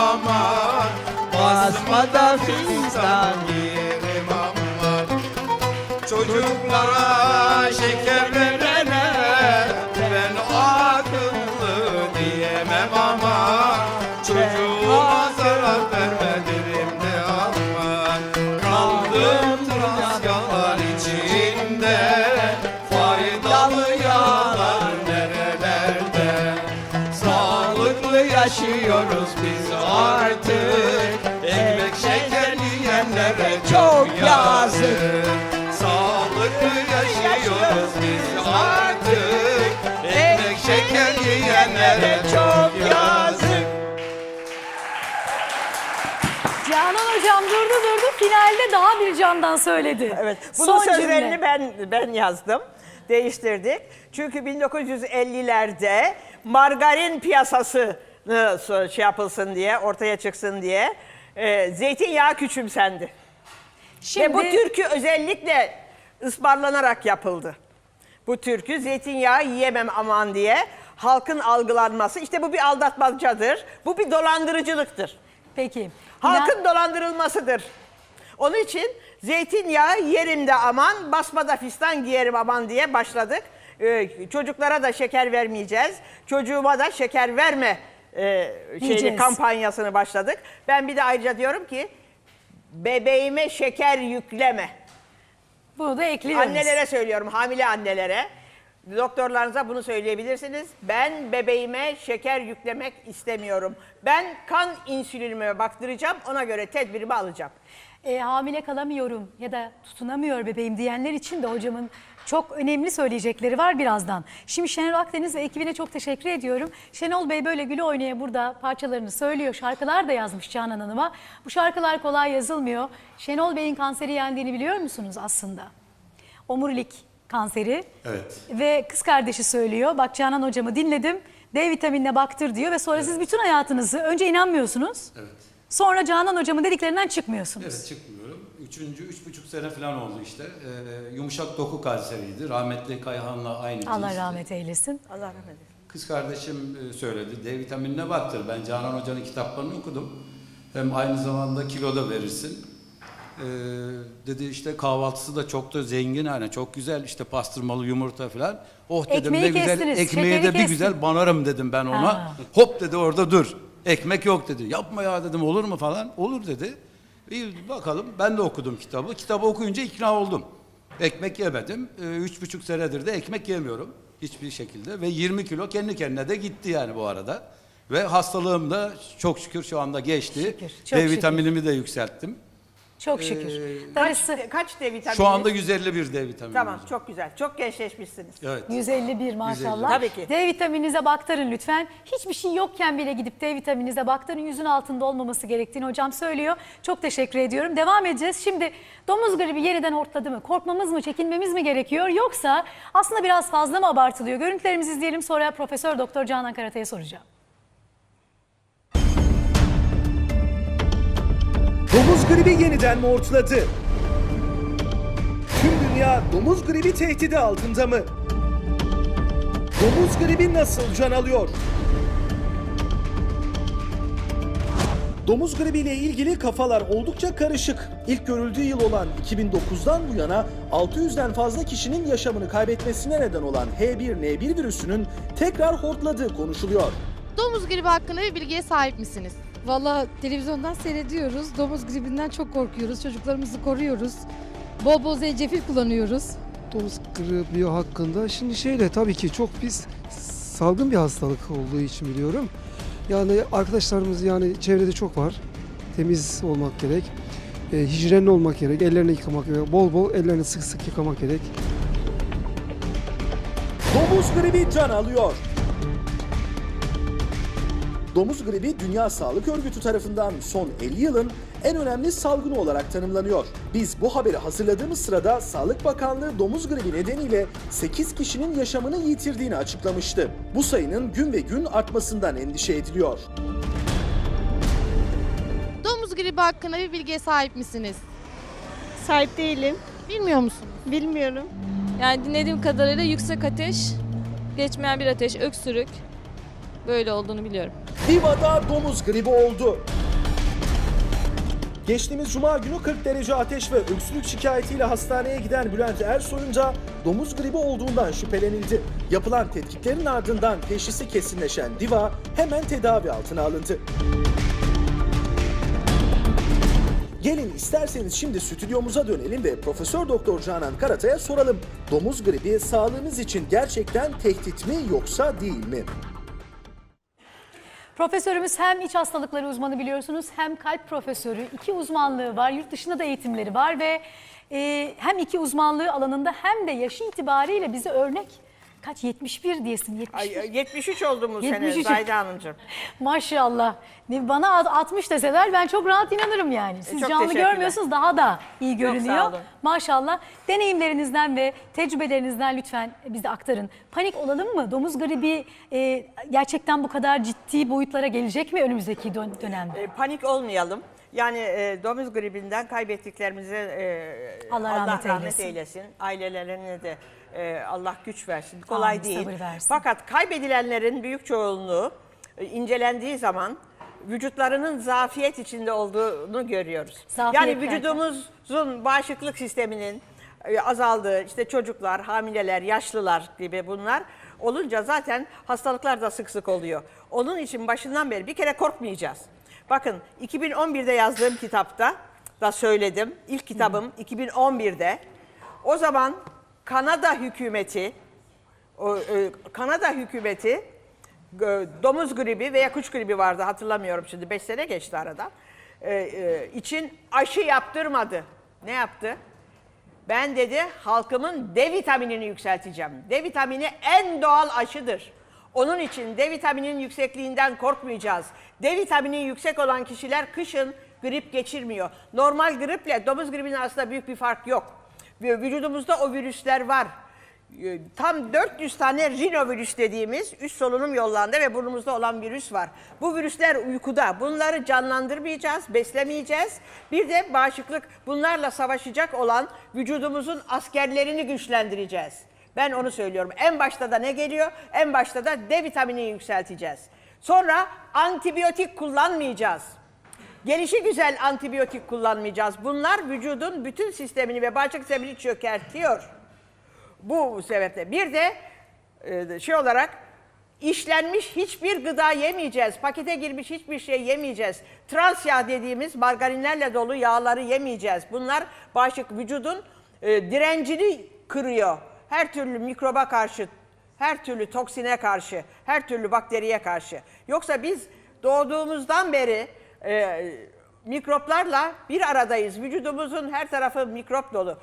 aman Basmada fistan yerim aman. Çocuklara şeker verene Ben akıllı diyemem ama Çocuğuma zarar verme derim de aman. Kaldım trasyalar içinde Faydalı yağlar nerelerde? Sağlıklı yaşıyoruz biz artık Ekmek şeker yiyenlere çok yazık Sağlıklı yaşıyoruz biz artık Ekmek şeker yiyenlere çok yazık Canan hocam durdu durdu finalde daha bir candan söyledi. Evet. Bunun Son sözlerini cümle. ben ben yazdım. Değiştirdik. Çünkü 1950'lerde margarin piyasası şey yapılsın diye, ortaya çıksın diye e, zeytinyağı küçümsendi. Şimdi Ve bu türkü özellikle ısmarlanarak yapıldı. Bu türkü zeytinyağı yiyemem aman diye halkın algılanması. İşte bu bir aldatmacadır. Bu bir dolandırıcılıktır. peki. Halkın dolandırılmasıdır. Onun için zeytinyağı yerimde aman, basmada fistan giyerim aman diye başladık. Ee, çocuklara da şeker vermeyeceğiz. Çocuğuma da şeker verme e, kampanyasını başladık. Ben bir de ayrıca diyorum ki bebeğime şeker yükleme. Bunu da ekliyoruz. Annelere söylüyorum, hamile annelere. Doktorlarınıza bunu söyleyebilirsiniz. Ben bebeğime şeker yüklemek istemiyorum. Ben kan insülinime baktıracağım, ona göre tedbirimi alacağım. E, hamile kalamıyorum ya da tutunamıyor bebeğim diyenler için de hocamın çok önemli söyleyecekleri var birazdan. Şimdi Şenol Akdeniz ve ekibine çok teşekkür ediyorum. Şenol Bey böyle güle oynaya burada parçalarını söylüyor. Şarkılar da yazmış Canan Hanım'a. Bu şarkılar kolay yazılmıyor. Şenol Bey'in kanseri yendiğini biliyor musunuz aslında? Omurilik kanseri. Evet. Ve kız kardeşi söylüyor. Bak Canan hocamı dinledim. D vitaminine baktır diyor ve sonra siz bütün hayatınızı önce inanmıyorsunuz. Evet. Sonra Canan hocamın dediklerinden çıkmıyorsunuz. Evet çıkmıyorum. Üçüncü, üç buçuk sene falan oldu işte. Ee, yumuşak doku kanseriydi. Rahmetli Kayhan'la aynı Allah cinsti. rahmet eylesin. Allah rahmet eylesin. Kız kardeşim e, söyledi. D vitaminine baktır. Ben Canan Hoca'nın kitaplarını okudum. Hem aynı zamanda kilo da verirsin. Ee, dedi işte kahvaltısı da çok da zengin hani çok güzel işte pastırmalı yumurta falan. Oh dedim Ekmeği ne güzel kestiniz, ekmeği şekeri de bir kestin. güzel banarım dedim ben ona. Ha. Hop dedi orada dur. Ekmek yok dedi. Yapma ya dedim olur mu falan. Olur dedi. İyi bakalım ben de okudum kitabı. Kitabı okuyunca ikna oldum. Ekmek yemedim. Ee, Üç buçuk senedir de ekmek yemiyorum. Hiçbir şekilde. Ve 20 kilo kendi kendine de gitti yani bu arada. Ve hastalığım da çok şükür şu anda geçti. Şükür, çok D şükür. vitaminimi de yükselttim. Çok şükür. Ee, Kaç, Darısı kaç D vitamini? Şu anda 151 D vitamini. Tamam, çok güzel. Çok gençleşmişsiniz. Evet. 151 maşallah. Tabii ki. D vitamininize baktırın lütfen. Hiçbir şey yokken bile gidip D vitamininize baktırın. Yüzün altında olmaması gerektiğini hocam söylüyor. Çok teşekkür ediyorum. Devam edeceğiz. Şimdi domuz gribi yeniden hortladı mı? Korkmamız mı, çekinmemiz mi gerekiyor? Yoksa aslında biraz fazla mı abartılıyor? Görüntülerimizi izleyelim sonra Profesör Doktor Canan Karatay'a soracağım. Domuz gribi yeniden mi ortaladı? Tüm dünya domuz gribi tehdidi altında mı? Domuz gribi nasıl can alıyor? Domuz gribiyle ilgili kafalar oldukça karışık. İlk görüldüğü yıl olan 2009'dan bu yana 600'den fazla kişinin yaşamını kaybetmesine neden olan H1N1 virüsünün tekrar hortladığı konuşuluyor. Domuz gribi hakkında bir bilgiye sahip misiniz? Valla televizyondan seyrediyoruz. Domuz gribinden çok korkuyoruz. Çocuklarımızı koruyoruz. Bol bol zencefil kullanıyoruz. domuz gribi hakkında. Şimdi şeyle tabii ki çok biz salgın bir hastalık olduğu için biliyorum. Yani arkadaşlarımız yani çevrede çok var. Temiz olmak gerek. E, hijyenli olmak gerek. Ellerini yıkamak gerek. Bol bol ellerini sık sık yıkamak gerek. Domuz gribi can alıyor. Domuz gribi Dünya Sağlık Örgütü tarafından son 50 yılın en önemli salgını olarak tanımlanıyor. Biz bu haberi hazırladığımız sırada Sağlık Bakanlığı domuz gribi nedeniyle 8 kişinin yaşamını yitirdiğini açıklamıştı. Bu sayının gün ve gün artmasından endişe ediliyor. Domuz gribi hakkında bir bilgiye sahip misiniz? Sahip değilim. Bilmiyor musunuz? Bilmiyorum. Yani dinlediğim kadarıyla yüksek ateş, geçmeyen bir ateş, öksürük böyle olduğunu biliyorum. Diva'da domuz gribi oldu. Geçtiğimiz cuma günü 40 derece ateş ve öksürük şikayetiyle hastaneye giden Bülent Ersoy'un da domuz gribi olduğundan şüphelenildi. Yapılan tetkiklerin ardından teşhisi kesinleşen Diva hemen tedavi altına alındı. Gelin isterseniz şimdi stüdyomuza dönelim ve Profesör Doktor Canan Karatay'a soralım. Domuz gribi sağlığımız için gerçekten tehdit mi yoksa değil mi? Profesörümüz hem iç hastalıkları uzmanı biliyorsunuz hem kalp profesörü. iki uzmanlığı var. Yurt dışında da eğitimleri var ve e, hem iki uzmanlığı alanında hem de yaşı itibariyle bize örnek kaç 71 diyesin 71. Ay, 73 oldu bu sene 73. Zayda Hanımcığım. Maşallah. Ne- Bana ad- 60 deseler ben çok rahat inanırım yani. Siz çok canlı teşekkürler. görmüyorsunuz daha da iyi görünüyor. sağ olun. Maşallah. Deneyimlerinizden ve tecrübelerinizden lütfen bize aktarın. Panik olalım mı? Domuz gribi e, gerçekten bu kadar ciddi boyutlara gelecek mi önümüzdeki dön- dönemde? E, panik olmayalım. Yani e, domuz gribinden kaybettiklerimize e, Allah rahmet eylesin. eylesin. Ailelerine de e, Allah güç versin. Kolay Amin, değil. versin. Fakat kaybedilenlerin büyük çoğunluğu e, incelendiği zaman vücutlarının zafiyet içinde olduğunu görüyoruz. Zafiyet yani vücudumuzun bağışıklık sisteminin e, azaldığı, işte çocuklar, hamileler, yaşlılar gibi bunlar olunca zaten hastalıklar da sık sık oluyor. Onun için başından beri bir kere korkmayacağız. Bakın 2011'de yazdığım kitapta da söyledim. İlk kitabım 2011'de. O zaman Kanada hükümeti e, Kanada hükümeti e, domuz gribi veya kuş gribi vardı hatırlamıyorum şimdi 5 sene geçti aradan. E, e, için aşı yaptırmadı. Ne yaptı? Ben dedi halkımın D vitaminini yükselteceğim. D vitamini en doğal aşıdır. Onun için D vitamininin yüksekliğinden korkmayacağız. D vitamini yüksek olan kişiler kışın grip geçirmiyor. Normal griple domuz gribinin arasında büyük bir fark yok. Vücudumuzda o virüsler var. Ee, Tam 400 tane rinovirüs dediğimiz üst solunum yollarında ve burnumuzda olan virüs var. Bu virüsler uykuda. Bunları canlandırmayacağız, beslemeyeceğiz. Bir de bağışıklık bunlarla savaşacak olan vücudumuzun askerlerini güçlendireceğiz. Ben onu söylüyorum. En başta da ne geliyor? En başta da D vitamini yükselteceğiz. Sonra antibiyotik kullanmayacağız. Gelişi güzel antibiyotik kullanmayacağız. Bunlar vücudun bütün sistemini ve bağışıklık sistemini çökertiyor. Bu sebeple bir de e, şey olarak işlenmiş hiçbir gıda yemeyeceğiz. Pakete girmiş hiçbir şey yemeyeceğiz. Trans yağ dediğimiz margarinlerle dolu yağları yemeyeceğiz. Bunlar bağışıklık vücudun e, direncini kırıyor. Her türlü mikroba karşı, her türlü toksine karşı, her türlü bakteriye karşı. Yoksa biz doğduğumuzdan beri e, mikroplarla bir aradayız. Vücudumuzun her tarafı mikrop dolu.